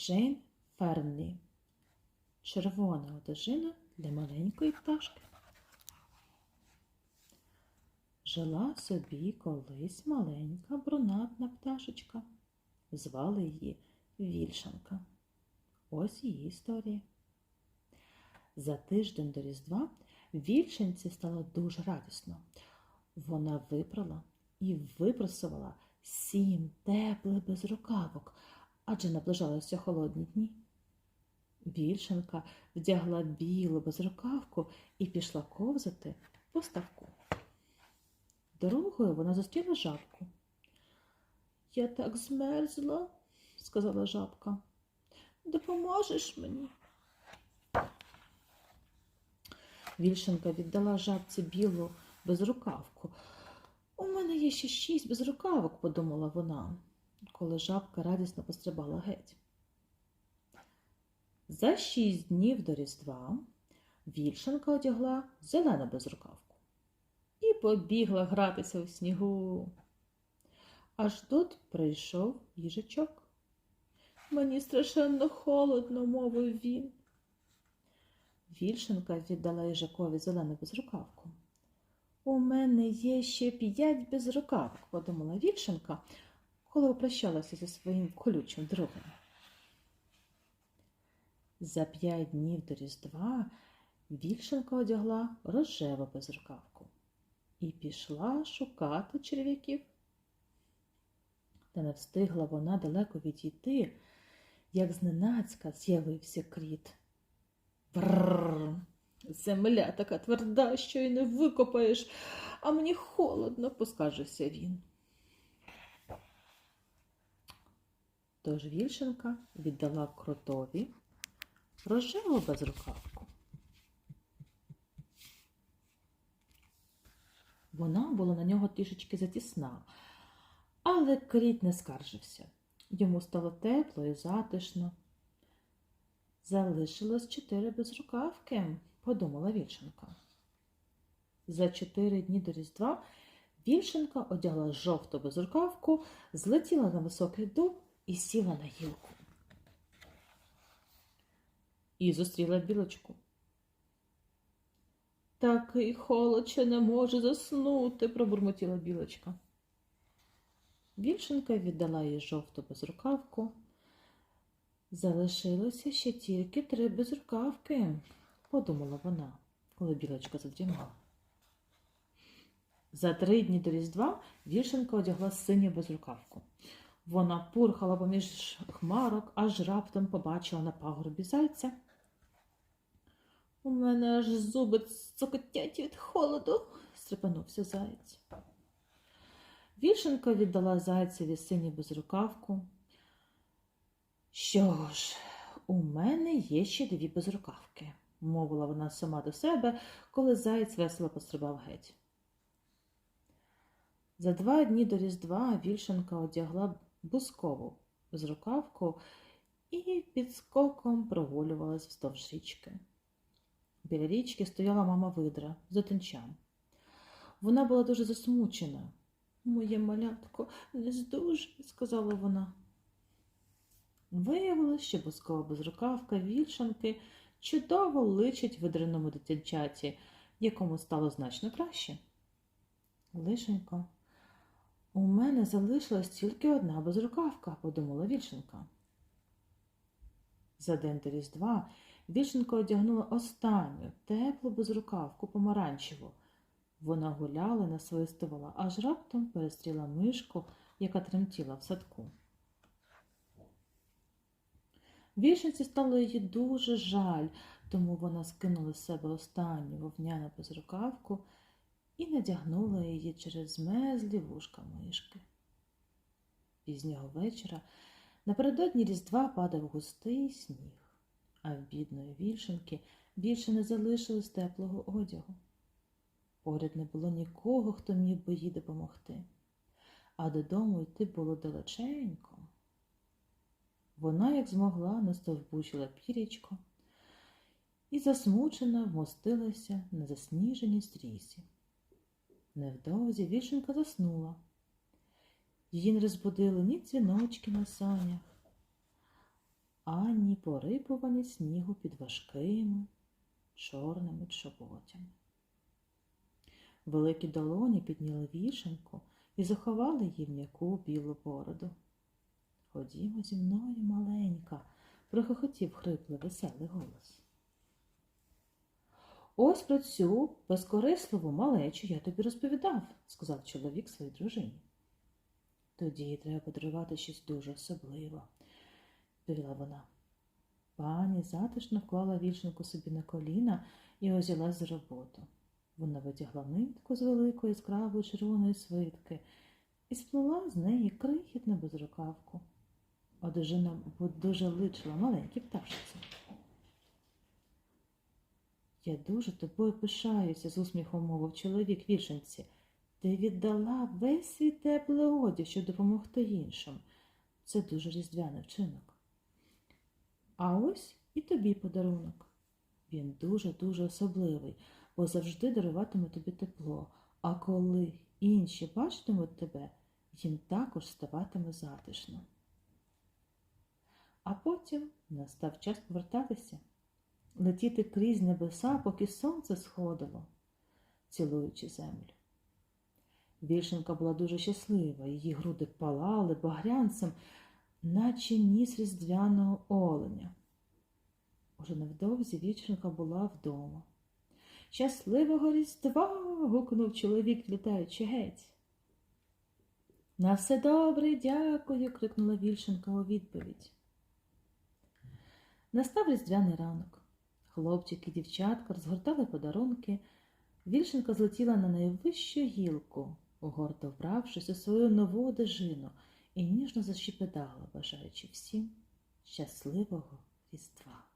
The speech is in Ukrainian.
Джейн Фернлі. Червона одежина для маленької пташки. Жила собі колись маленька брунатна пташечка. Звали її Вільшанка. Ось її історія. За тиждень до Різдва Вільшанці стало дуже радісно. Вона випрала і випросувала сім теплих безрукавок, адже наближалися холодні дні. Вільшенка вдягла білу безрукавку і пішла ковзати по ставку. Дорогою вона зустріла жабку. Я так змерзла, сказала жабка. Допоможеш мені? Вільшенка віддала жабці білу безрукавку. У мене є ще шість безрукавок, подумала вона, коли жабка радісно пострибала геть. За шість днів до Різдва Вільшенка одягла зелену безрукавку і побігла гратися у снігу. Аж тут прийшов їжачок. Мені страшенно холодно, мовив він. Вільшенка віддала їжакові зелену безрукавку. У мене є ще п'ять безрукавок, подумала Вільшенка, коли попрощалася зі своїм колючим другом. За п'ять днів до Різдва Вільшенка одягла рожеву безрукавку і пішла шукати черв'яків. Та не встигла вона далеко відійти, як зненацька з'явився кріт. Бррр, земля така тверда, що й не викопаєш, а мені холодно, поскаржився він. Тож Вільшенка віддала кротові рожеву безрукавку. Вона була на нього трішечки затісна, але кріт не скаржився. Йому стало тепло і затишно. Залишилось чотири безрукавки, подумала Вільшенка. За чотири дні до Різдва Вільшенка одягла жовту безрукавку, злетіла на високий дуб і сіла на гілку. І зустріла білочку. Такий холодче не може заснути, пробурмотіла білочка. Вільшенка віддала їй жовту безрукавку. Залишилося ще тільки три безрукавки, подумала вона, коли білочка задрімала. За три дні до Різдва Вільшенка одягла синю безрукавку. Вона пурхала поміж хмарок, аж раптом побачила на пагорбі зайця. У мене аж зуби цокотять від холоду, стрепенувся заєць. Вільшенка віддала зайцеві синю безрукавку. Що ж, у мене є ще дві безрукавки, мовила вона сама до себе, коли заєць весело пострибав геть. За два дні до Різдва Вільшенка одягла бускову безрукавку і під скоком прогулювалась вздовж річки. Біля річки стояла мама видра з отинчам. Вона була дуже засмучена. Моє малятко не здужує, сказала вона. Виявилось, що бускова безрукавка вільшанки чудово личить видриному дитинчаті, якому стало значно краще. Лишенько, у мене залишилась тільки одна безрукавка, подумала вільшенка. За день до Різдва Вільшенко одягнула останню теплу безрукавку помаранчеву. Вона гуляла, насвистувала, аж раптом перестріла мишку, яка тремтіла в садку. Вільшенці стало її дуже жаль, тому вона скинула з себе останню вовняну безрукавку і надягнула її через змезлі вушка мишки. Пізнього вечора напередодні Різдва падав густий сніг а в бідної вільшенки більше не залишилось теплого одягу. Поряд не було нікого, хто міг би їй допомогти, а додому йти було далеченько. Вона, як змогла, настовбучила пірічко і засмучена вмостилася на засніженій стрісі. Невдовзі вільшенка заснула. Її не розбудили ні дзвіночки на санях, ані порипування снігу під важкими чорними чоботями. Великі долоні підняли вішенку і заховали її в м'яку білу бороду. Ходімо зі мною, маленька, прохохотів хриплий веселий голос. Ось про цю безкорисливу малечу я тобі розповідав, сказав чоловік своїй дружині. Тоді треба подарувати щось дуже особливе, відповіла вона. Пані затишно вклала вішенку собі на коліна і узялась за роботу. Вона витягла нитку з великої яскравої червоної свитки і сплела з неї крихітну безрукавку. Одежина дуже личила маленькій пташці. Я дуже тобою пишаюся, з усміхом мовив чоловік вішенці. Ти віддала весь свій теплий одяг, щоб допомогти іншим. Це дуже різдвяний вчинок. А ось і тобі подарунок. Він дуже-дуже особливий, бо завжди даруватиме тобі тепло, а коли інші бачитимуть тебе, їм також ставатиме затишно. А потім настав час повертатися, летіти крізь небеса, поки сонце сходило, цілуючи землю. Вішенка була дуже щаслива, її груди палали багрянцем, наче ніс різдвяного оленя. Уже невдовзі віченка була вдома. Щасливого різдва. гукнув чоловік, літаючи геть. На все добре, дякую. крикнула вільшенка у відповідь. Настав різдвяний ранок. Хлопчик і дівчатка розгортали подарунки. Вільшенка злетіла на найвищу гілку, гордо вбравшись у свою нову одежину, і ніжно защепетала, бажаючи всім щасливого різдва.